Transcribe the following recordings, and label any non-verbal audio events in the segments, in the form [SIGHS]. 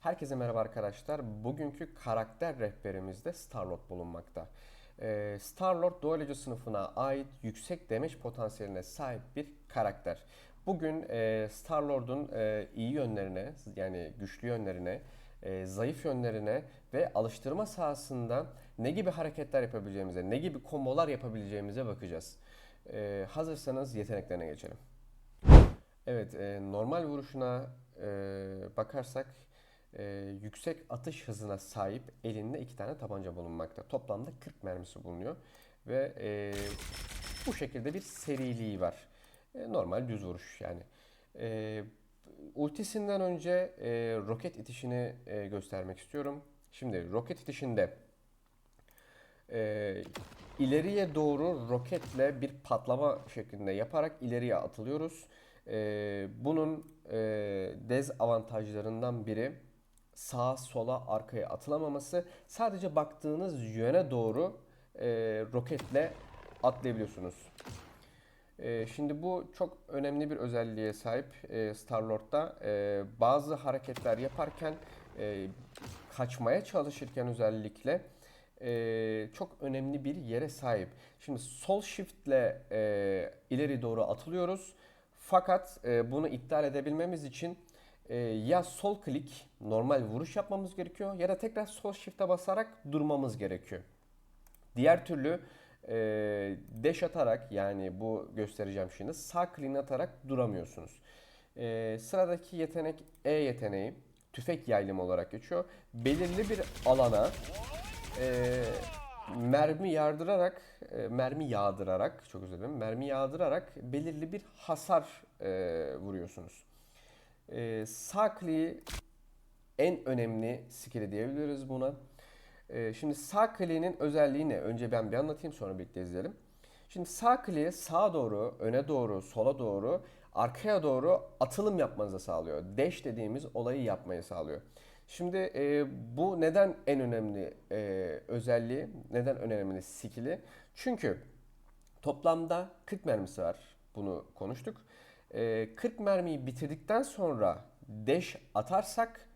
Herkese merhaba arkadaşlar. Bugünkü karakter rehberimizde Starlord bulunmakta. Ee, Starlord duellocu sınıfına ait yüksek damage potansiyeline sahip bir karakter. Bugün e, Starlord'un e, iyi yönlerine yani güçlü yönlerine, e, zayıf yönlerine ve alıştırma sahasında ne gibi hareketler yapabileceğimize, ne gibi kombolar yapabileceğimize bakacağız. E, hazırsanız yeteneklerine geçelim. Evet, e, normal vuruşuna e, bakarsak e, yüksek atış hızına sahip elinde iki tane tabanca bulunmakta. Toplamda 40 mermisi bulunuyor ve e, bu şekilde bir seriliği var. E, normal düz vuruş yani. E, ultisinden önce e, roket itişini e, göstermek istiyorum. Şimdi roket itişinde e, ileriye doğru roketle bir patlama şeklinde yaparak ileriye atılıyoruz. E, bunun e, dezavantajlarından biri sağa sola arkaya atılamaması. Sadece baktığınız yöne doğru e, roketle atlayabiliyorsunuz. E, şimdi bu çok önemli bir özelliğe sahip e, Star-Lord'da. E, bazı hareketler yaparken e, kaçmaya çalışırken özellikle e, çok önemli bir yere sahip. Şimdi sol shiftle e, ileri doğru atılıyoruz. Fakat e, bunu iptal edebilmemiz için e, ya sol klik normal vuruş yapmamız gerekiyor ya da tekrar sol shift'e basarak durmamız gerekiyor. Diğer türlü e, dash atarak yani bu göstereceğim şimdi sağ kliğini atarak duramıyorsunuz. E, sıradaki yetenek E yeteneği tüfek yaylım olarak geçiyor. Belirli bir alana e, mermi yardırarak, e, mermi yağdırarak, çok özür dilerim, mermi yağdırarak belirli bir hasar e, vuruyorsunuz. E, sağ kliği en önemli skill'i diyebiliriz buna. E, şimdi sağ kliğinin özelliği ne? Önce ben bir anlatayım sonra birlikte izleyelim. Şimdi sağ kliği sağa doğru, öne doğru, sola doğru, arkaya doğru atılım yapmanızı sağlıyor. Dash dediğimiz olayı yapmayı sağlıyor. Şimdi e, bu neden en önemli e, özelliği, neden önemli skill'i? Çünkü toplamda 40 mermisi var. Bunu konuştuk. E, 40 mermiyi bitirdikten sonra dash atarsak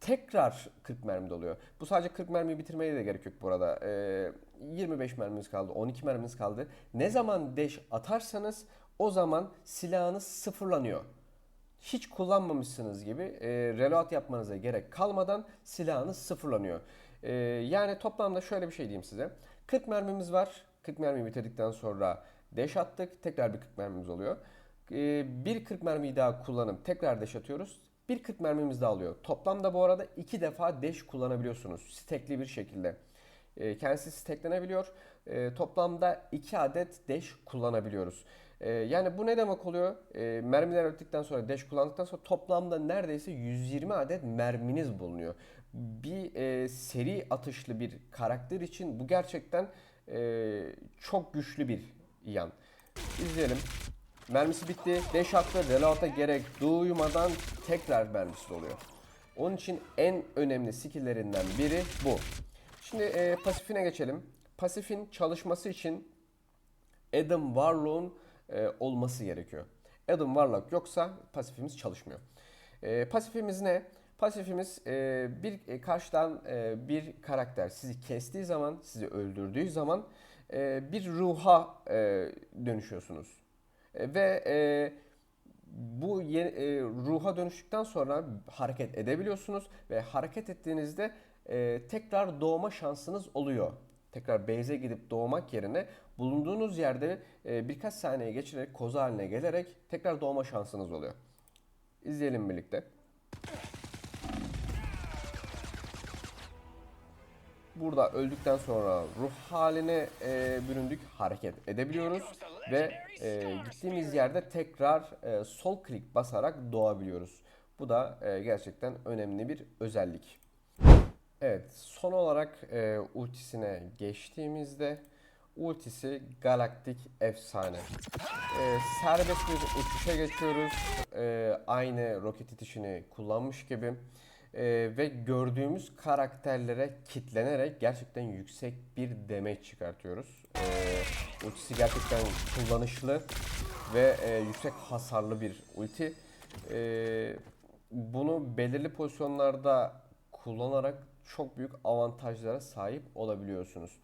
tekrar 40 mermi doluyor. Bu sadece 40 mermiyi bitirmeye de gerek yok bu arada. E, 25 merminiz kaldı, 12 merminiz kaldı. Ne zaman dash atarsanız o zaman silahınız sıfırlanıyor hiç kullanmamışsınız gibi e, reload yapmanıza gerek kalmadan silahınız sıfırlanıyor. E, yani toplamda şöyle bir şey diyeyim size. 40 mermimiz var. 40 mermiyi bitirdikten sonra dash attık. Tekrar bir 40 mermimiz oluyor. E, bir 40 mermiyi daha kullanıp tekrar dash atıyoruz. Bir 40 mermimiz daha oluyor. Toplamda bu arada iki defa dash kullanabiliyorsunuz. Stekli bir şekilde. E, kendisi steklenebiliyor. E, toplamda 2 adet dash kullanabiliyoruz. Yani bu ne demek oluyor? Mermiler öttükten sonra dash kullandıktan sonra toplamda neredeyse 120 adet merminiz bulunuyor. Bir e, seri atışlı bir karakter için bu gerçekten e, çok güçlü bir yan. İzleyelim. Mermisi bitti. Dash attı. Reload'a gerek duymadan tekrar mermisi doluyor. Onun için en önemli skill'lerinden biri bu. Şimdi e, pasifine geçelim. Pasifin çalışması için Adam Warlock'un e, olması gerekiyor. Adam Warlock yoksa pasifimiz çalışmıyor. E, pasifimiz ne? Pasifimiz e, bir e, karşıdan e, bir karakter sizi kestiği zaman, sizi öldürdüğü zaman e, bir ruha e, dönüşüyorsunuz. E, ve e, bu ye- e, ruha dönüştükten sonra hareket edebiliyorsunuz ve hareket ettiğinizde e, tekrar doğma şansınız oluyor. Tekrar base'e gidip doğmak yerine bulunduğunuz yerde e, birkaç saniye geçirerek koza haline gelerek tekrar doğma şansınız oluyor. İzleyelim birlikte. Burada öldükten sonra ruh haline e, büründük, hareket edebiliyoruz ve e, gittiğimiz yerde tekrar e, sol klik basarak doğabiliyoruz. Bu da e, gerçekten önemli bir özellik. Evet, son olarak e, ultisine geçtiğimizde ultisi galaktik efsane. E, serbest bir uçuşa geçiyoruz. E, aynı roket itişini kullanmış gibi. E, ve gördüğümüz karakterlere kitlenerek gerçekten yüksek bir damage çıkartıyoruz. E, ultisi gerçekten kullanışlı ve e, yüksek hasarlı bir ulti. E, bunu belirli pozisyonlarda kullanarak çok büyük avantajlara sahip olabiliyorsunuz.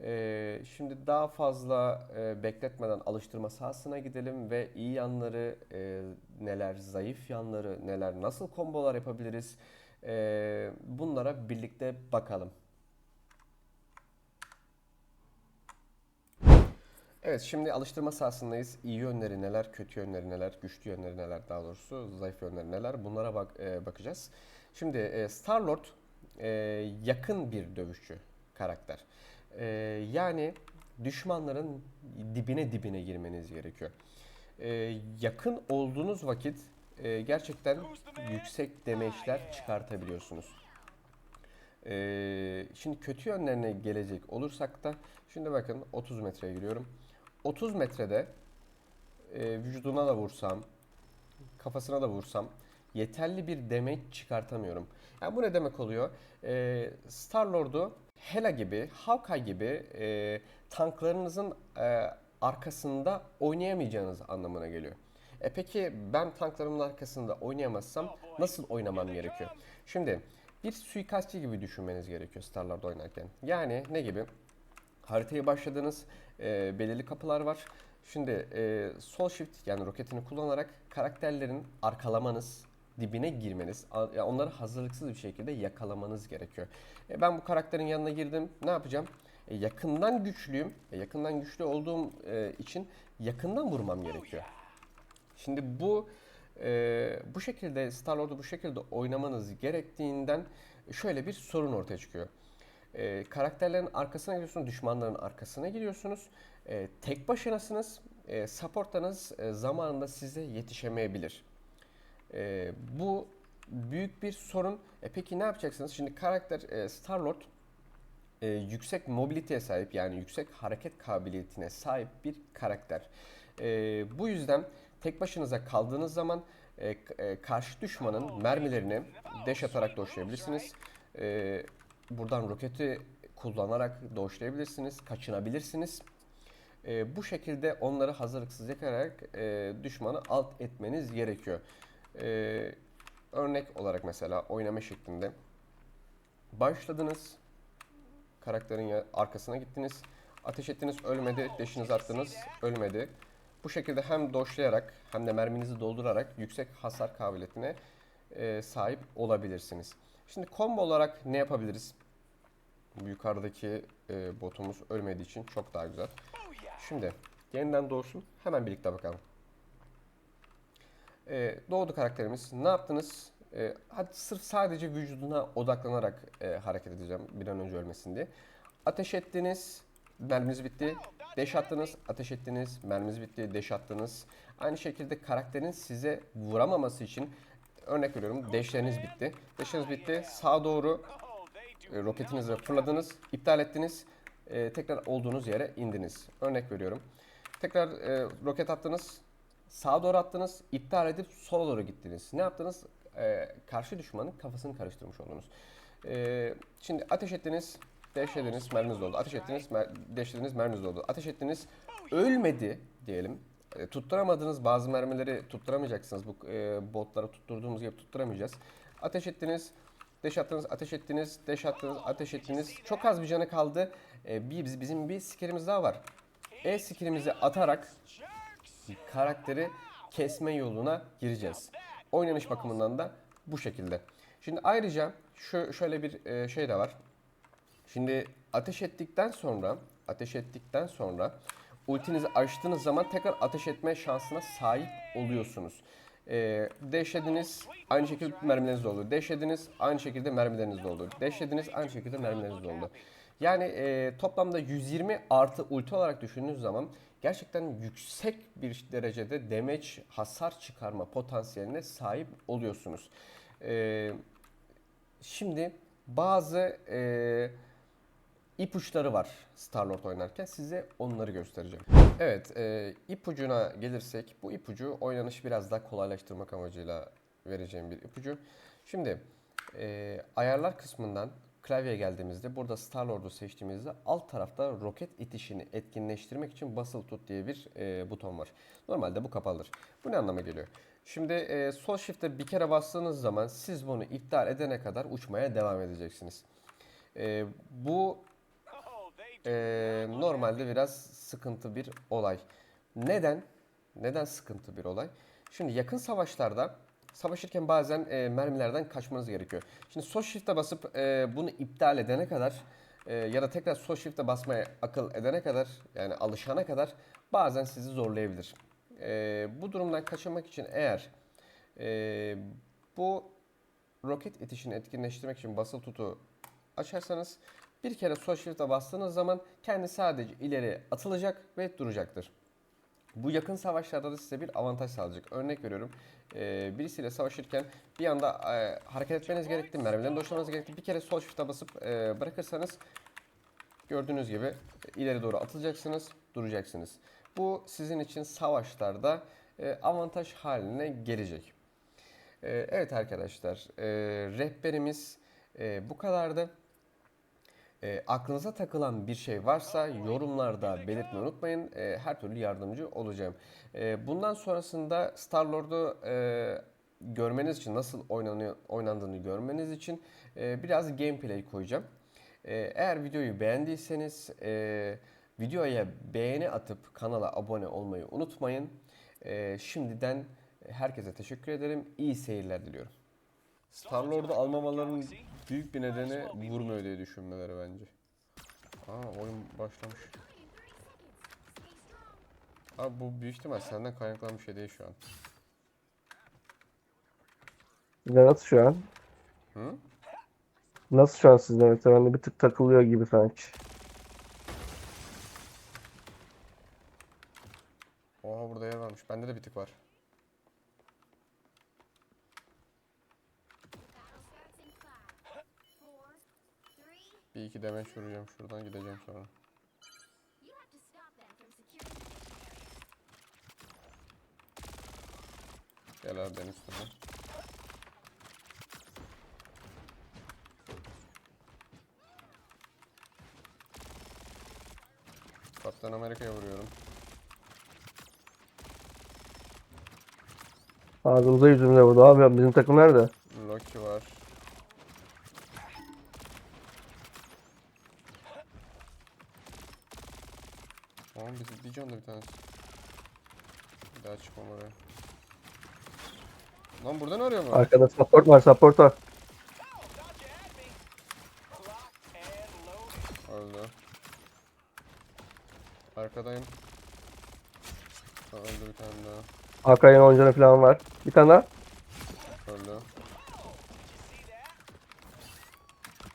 Ee, şimdi daha fazla e, bekletmeden alıştırma sahasına gidelim ve iyi yanları e, neler, zayıf yanları neler, nasıl kombolar yapabiliriz e, bunlara birlikte bakalım. Evet şimdi alıştırma sahasındayız. İyi yönleri neler, kötü yönleri neler, güçlü yönleri neler daha doğrusu, zayıf yönleri neler bunlara bak e, bakacağız. Şimdi e, Star-Lord e, yakın bir dövüşçü karakter. E, yani düşmanların dibine dibine girmeniz gerekiyor. E, yakın olduğunuz vakit e, gerçekten yüksek demeçler çıkartabiliyorsunuz. Ee, şimdi kötü yönlerine gelecek olursak da şimdi bakın 30 metreye giriyorum. 30 metrede e, vücuduna da vursam, kafasına da vursam yeterli bir demeç çıkartamıyorum. Yani bu ne demek oluyor? Ee, Star-Lord'u Hela gibi, Hawkeye gibi e, tanklarınızın e, arkasında oynayamayacağınız anlamına geliyor. E peki ben tanklarımın arkasında oynayamazsam nasıl oynamam gerekiyor? Şimdi bir suikastçı gibi düşünmeniz gerekiyor Starlord oynarken. Yani ne gibi? Haritayı başladınız, e, belirli kapılar var. Şimdi e, sol shift yani roketini kullanarak karakterlerin arkalamanız, dibine girmeniz, onları hazırlıksız bir şekilde yakalamanız gerekiyor. E, ben bu karakterin yanına girdim, ne yapacağım? E, yakından güçlüyüm, e, yakından güçlü olduğum e, için yakından vurmam gerekiyor. Şimdi bu e, bu şekilde Star-Lord'u bu şekilde oynamanız gerektiğinden şöyle bir sorun ortaya çıkıyor. E, karakterlerin arkasına gidiyorsunuz, düşmanların arkasına gidiyorsunuz. E, tek başınasınız. E, supportlarınız e, zamanında size yetişemeyebilir. E, bu büyük bir sorun. E, peki ne yapacaksınız? Şimdi karakter e, Star-Lord e, yüksek mobiliteye sahip yani yüksek hareket kabiliyetine sahip bir karakter. E, bu yüzden tek başınıza kaldığınız zaman e, e, karşı düşmanın mermilerini deş atarak doşlayabilirsiniz. E, buradan roketi kullanarak doşlayabilirsiniz, kaçınabilirsiniz. E, bu şekilde onları hazırlıksız yakarak e, düşmanı alt etmeniz gerekiyor. E, örnek olarak mesela oynama şeklinde başladınız, karakterin arkasına gittiniz, ateş ettiniz ölmedi, deşinizi attınız ölmedi. Bu şekilde hem doşlayarak hem de merminizi doldurarak yüksek hasar kabiliyetine e, sahip olabilirsiniz. Şimdi combo olarak ne yapabiliriz? Bu yukarıdaki e, botumuz ölmediği için çok daha güzel. Şimdi yeniden doğsun hemen birlikte bakalım. E, doğdu karakterimiz. Ne yaptınız? E, hadi sırf sadece vücuduna odaklanarak e, hareket edeceğim bir an önce ölmesin diye. Ateş ettiniz, merminiz bitti. Deş attınız, ateş ettiniz, merminiz bitti, deş attınız. Aynı şekilde karakterin size vuramaması için örnek veriyorum deşleriniz bitti. Deşleriniz bitti, sağa doğru e, roketinizi fırladınız, iptal ettiniz, e, tekrar olduğunuz yere indiniz. Örnek veriyorum. Tekrar e, roket attınız, sağa doğru attınız, iptal edip sola doğru gittiniz. Ne yaptınız? E, karşı düşmanın kafasını karıştırmış oldunuz. E, şimdi ateş ettiniz, deşlediniz, merminiz doldu. Ateş ettiniz, mer deşlediniz, merminiz doldu. Ateş ettiniz, ölmedi diyelim. E, tutturamadığınız bazı mermileri tutturamayacaksınız. Bu e, botlara tutturduğumuz gibi tutturamayacağız. Ateş ettiniz, deş attınız, ateş ettiniz, deş attınız, ateş ettiniz. Çok az bir canı kaldı. E, bir, biz- bizim bir skillimiz daha var. E skillimizi atarak karakteri kesme yoluna gireceğiz. Oynanış bakımından da bu şekilde. Şimdi ayrıca şu şöyle bir e, şey de var. Şimdi ateş ettikten sonra ateş ettikten sonra ultinizi açtığınız zaman tekrar ateş etme şansına sahip oluyorsunuz. Ee, deşlediniz aynı şekilde mermileriniz doldu. Deşlediniz aynı şekilde mermileriniz doldu. Deşlediniz aynı şekilde mermileriniz doldu. Yani e, toplamda 120 artı ulti olarak düşündüğünüz zaman gerçekten yüksek bir derecede damage hasar çıkarma potansiyeline sahip oluyorsunuz. Ee, şimdi bazı e, ipuçları var Starlord oynarken. Size onları göstereceğim. Evet, e, ipucuna gelirsek bu ipucu oynanışı biraz daha kolaylaştırmak amacıyla vereceğim bir ipucu. Şimdi e, ayarlar kısmından klavyeye geldiğimizde burada Starlord'u seçtiğimizde alt tarafta roket itişini etkinleştirmek için basılı tut diye bir e, buton var. Normalde bu kapalıdır. Bu ne anlama geliyor? Şimdi e, sol shift'e bir kere bastığınız zaman siz bunu iptal edene kadar uçmaya devam edeceksiniz. E, bu normalde biraz sıkıntı bir olay. Neden? Neden sıkıntı bir olay? Şimdi yakın savaşlarda savaşırken bazen e, mermilerden kaçmanız gerekiyor. Şimdi sol shift'e basıp e, bunu iptal edene kadar e, ya da tekrar sol shift'e basmaya akıl edene kadar yani alışana kadar bazen sizi zorlayabilir. E, bu durumdan kaçınmak için eğer e, bu roket itişini etkinleştirmek için basılı tutu açarsanız bir kere sol shift'e bastığınız zaman kendi sadece ileri atılacak ve duracaktır. Bu yakın savaşlarda da size bir avantaj sağlayacak. Örnek veriyorum. e, birisiyle savaşırken bir anda e, hareket etmeniz gerekti. Mermilerini doşlamanız gerekti. Bir kere sol shift'e basıp e, bırakırsanız gördüğünüz gibi ileri doğru atılacaksınız, duracaksınız. Bu sizin için savaşlarda e, avantaj haline gelecek. Evet arkadaşlar, rehberimiz bu kadardı. E, aklınıza takılan bir şey varsa yorumlarda belirtmeyi unutmayın. E, her türlü yardımcı olacağım. E, bundan sonrasında Star-Lord'u e, görmeniz için, nasıl oynanıyor, oynandığını görmeniz için e, biraz gameplay koyacağım. E, eğer videoyu beğendiyseniz e, videoya beğeni atıp kanala abone olmayı unutmayın. E, şimdiden herkese teşekkür ederim. İyi seyirler diliyorum. Star-Lord'u almamalarının büyük bir nedeni vurmuyor diye düşünmeleri bence. Aa oyun başlamış. Abi bu büyük ihtimal senden kaynaklanan bir şey değil şu an. Sizde nasıl şu an? Hı? Nasıl şu an sizde mesela bende bir tık takılıyor gibi sanki. Oha burada yer varmış. Bende de bir tık var. Bir iki demeç vuracağım şuradan gideceğim sonra. Gel abi benim üstüme. Kaptan Amerika'ya vuruyorum. Ağzımıza yüzümüze vurdu. Abi bizim takım nerede? Loki var. Tamam biz bir tanesi. Bir daha çıkmam oraya. Lan burada ne arıyor mu? Arkada support var support var. Öldü. Arkadayım. Ha, öldü bir tane daha. Hakan'ın oyuncanı falan var. Bir tane daha. Öldü.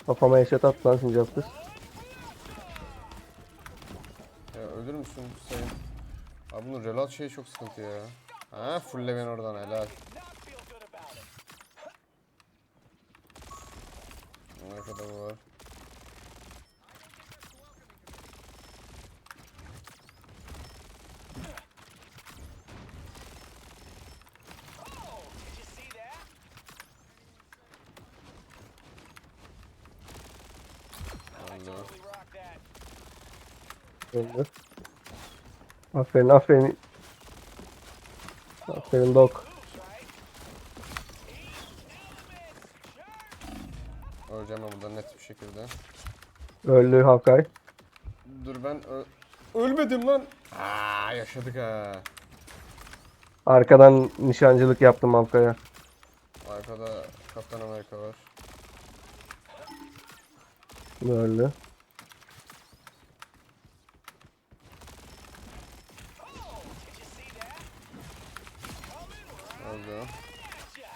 Kafama eşet at lan şimdi yaptı. Ya ölür müsün Sayın? Abi bunun reload şeyi çok sıkıntı ya. Ha fulle beni oradan helal. Arkada bu var. Öldü. Aferin aferin. Aferin dok. Öleceğim ben burada net bir şekilde. Öldü Hawkeye. Dur ben ö- ölmedim lan. Aa yaşadık ha. Arkadan nişancılık yaptım Hawkeye'ya. Arkada Kaptan Amerika var. Öldü. Öldü.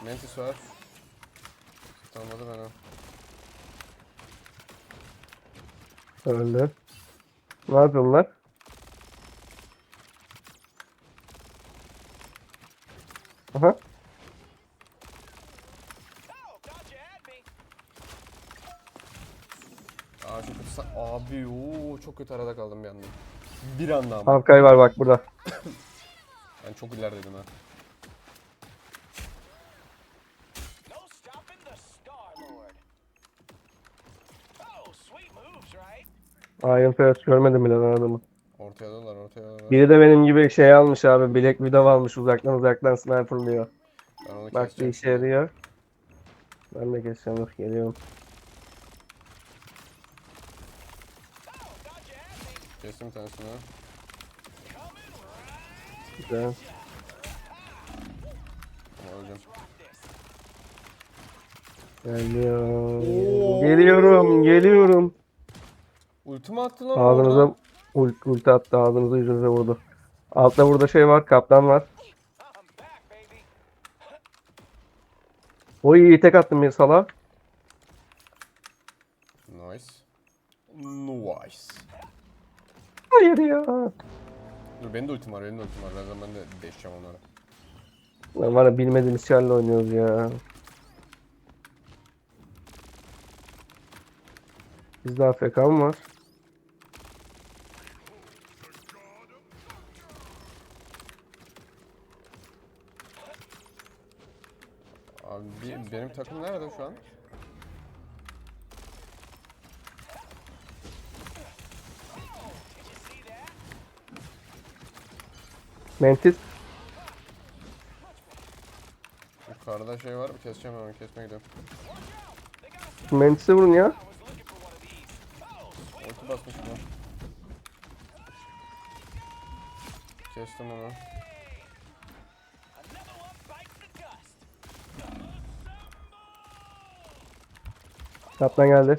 Mantis var. Tutamadı beni. Öldü. Ne yapıyor bunlar? Aha. Aa çok kötü Abi ooo çok kötü arada kaldım bir anda. Bir anda ama. Hawkeye var bak burada. Ben çok ilerideydim ha. Iron Fist görmedim bile ben adamı. Ortaya dolar ortaya dolar. Biri de benim gibi şey almış abi. Black Widow almış uzaktan uzaktan sniperlıyor. onu Bak bir keseceğim işe yarıyor. Ben de keseceğim dur geliyorum. Kestim tanesini. Güzel. Ama. Geliyorum. Geliyorum. Geliyorum. Ultimi attı lan Ağzınıza orada. ult, ulti attı. Ağzınıza yüzünüze vurdu. Altta burada şey var. Kaptan var. Oy tek attım bir sala. Nice. Nice. Hayır ya. Dur benim de ultim var, benim de ultim var. Birazdan ben de değişeceğim onlara. Lan var ya bilmediğimiz yerle oynuyoruz ya. Bizde AFK mı var? Benim takım nerede şu an? Mentis. Yukarıda şey var, keseceğim hemen kesmeye gidiyorum. Mentis'e vurun ya. Ulti basmışım lan. Kestim onu. Kaptan geldi.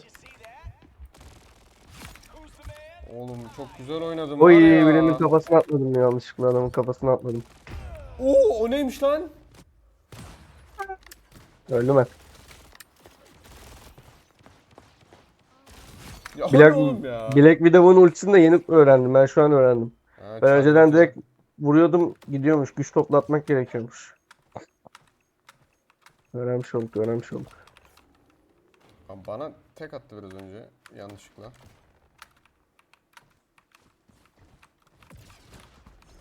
Oğlum çok güzel oynadım Oy birinin kafasına atmadım ya yanlışlıkla adamın kafasına atmadım. Oo o neymiş lan? Öldü mü? Ya Black, oğlum ya. Black Widow'un ultisini de yeni öğrendim. Ben şu an öğrendim. Ha, Ben önceden güzel. direkt vuruyordum gidiyormuş. Güç toplatmak gerekiyormuş. Öğrenmiş olduk, öğrenmiş olduk. Abi Bana tek attı biraz önce yanlışlıkla.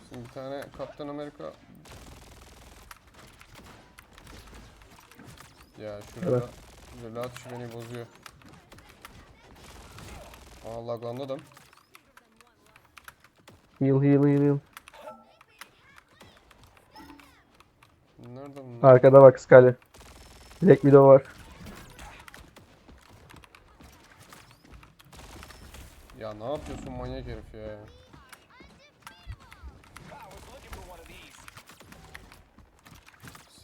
Şimdi bir tane Kaptan Amerika Ya şu Evet. rela atışı beni bozuyor. Aa laglandım. Heal heal heal heal. Nerede bunlar? Arkada bak Scully. Black Widow var. Ne yapıyorsun manyak herif ya.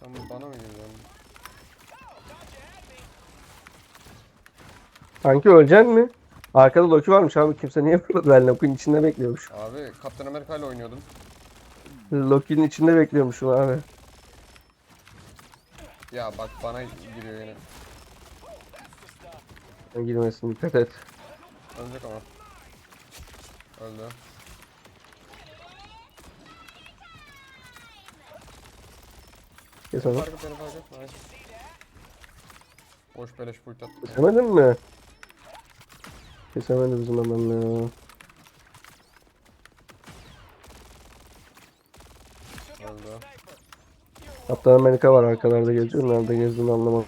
Sen bana mı geliyorsun? Sanki öleceksin mi? Arkada Loki varmış abi. Kimse niye burada? [LAUGHS] Ben Loki'nin içinde bekliyormuş. Abi Kaptan Amerika ile oynuyordum. Loki'nin içinde bekliyormuşum abi. Ya bak bana giriyor yine. Girmesin dikkat et. Ölecek ama. Öldü. Kes onu. Fark et beni fark et. Nice. Boş beleş pult attı. Kesemedin mi? Kesemedi bizim adam ya. Öldü. Kaptan Amerika var arkalarda geziyor. Nerede gezdiğini anlamadım.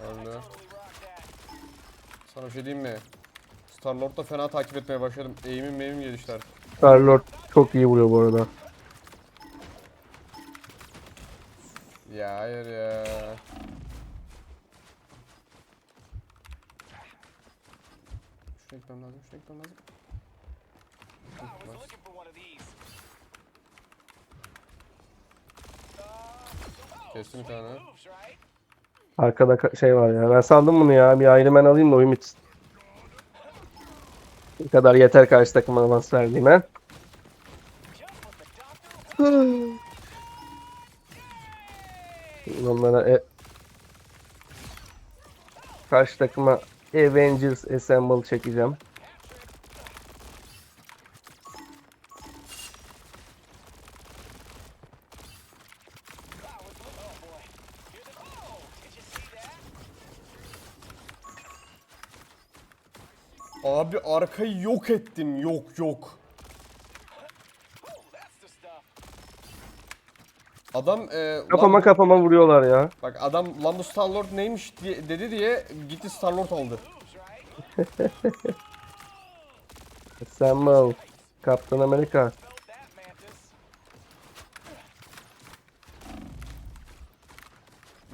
Öldü. Sana bir şey diyeyim mi? Starlord'da fena takip etmeye başladım. Eğimim meyimim gelişti artık. Star-Lord çok iyi vuruyor bu arada. Ya hayır ya. Şuraya gitmem lazım, şuraya gitmem lazım. Kestim bir tane. Arkada ka- şey var ya. Ben saldım bunu ya. Bir Iron Man alayım da oyun bitsin. Bu kadar yeter karşı takıma avans verdiğime. [SIGHS] Onlara e... karşı takıma Avengers Assemble çekeceğim. Abi arkayı yok ettim. Yok yok. Adam e, Kafama Lambo- kafama vuruyorlar ya. Bak adam Lambo Starlord neymiş diye, dedi diye gitti Starlord aldı. [LAUGHS] Assemble. Kaptan Amerika.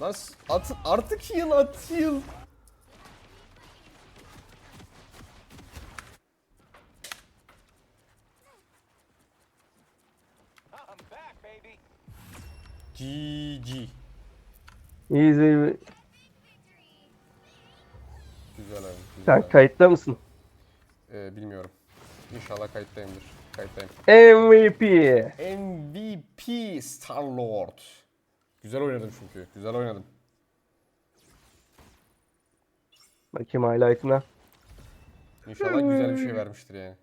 Lan s- at, artık heal at heal. GG. Easy. Güzel abi. Güzel Sen kayıtta mısın? Ee, bilmiyorum. İnşallah kayıttayımdır. Kayıttayım. MVP. MVP Star Lord. Güzel oynadım çünkü. Güzel oynadım. Bakayım highlight'ına. İnşallah güzel bir şey vermiştir yani.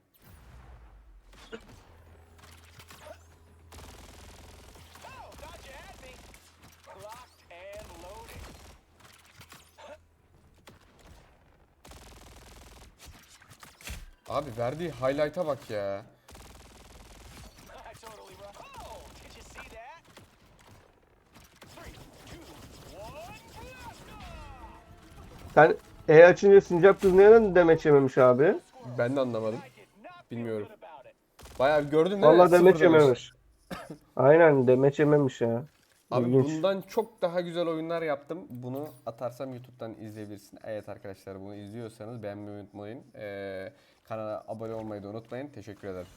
Abi verdiği highlight'a bak ya. Sen E açınca sincap kız neden demeç yememiş abi? Ben de anlamadım. Bilmiyorum. Bayağı gördün mi? Vallahi demeç yememiş. [LAUGHS] Aynen demeç yememiş ya. Abi İlginç. bundan çok daha güzel oyunlar yaptım. Bunu atarsam YouTube'dan izleyebilirsin. Evet arkadaşlar bunu izliyorsanız beğenmeyi unutmayın. Ee, kanala abone olmayı da unutmayın. Teşekkür ederim.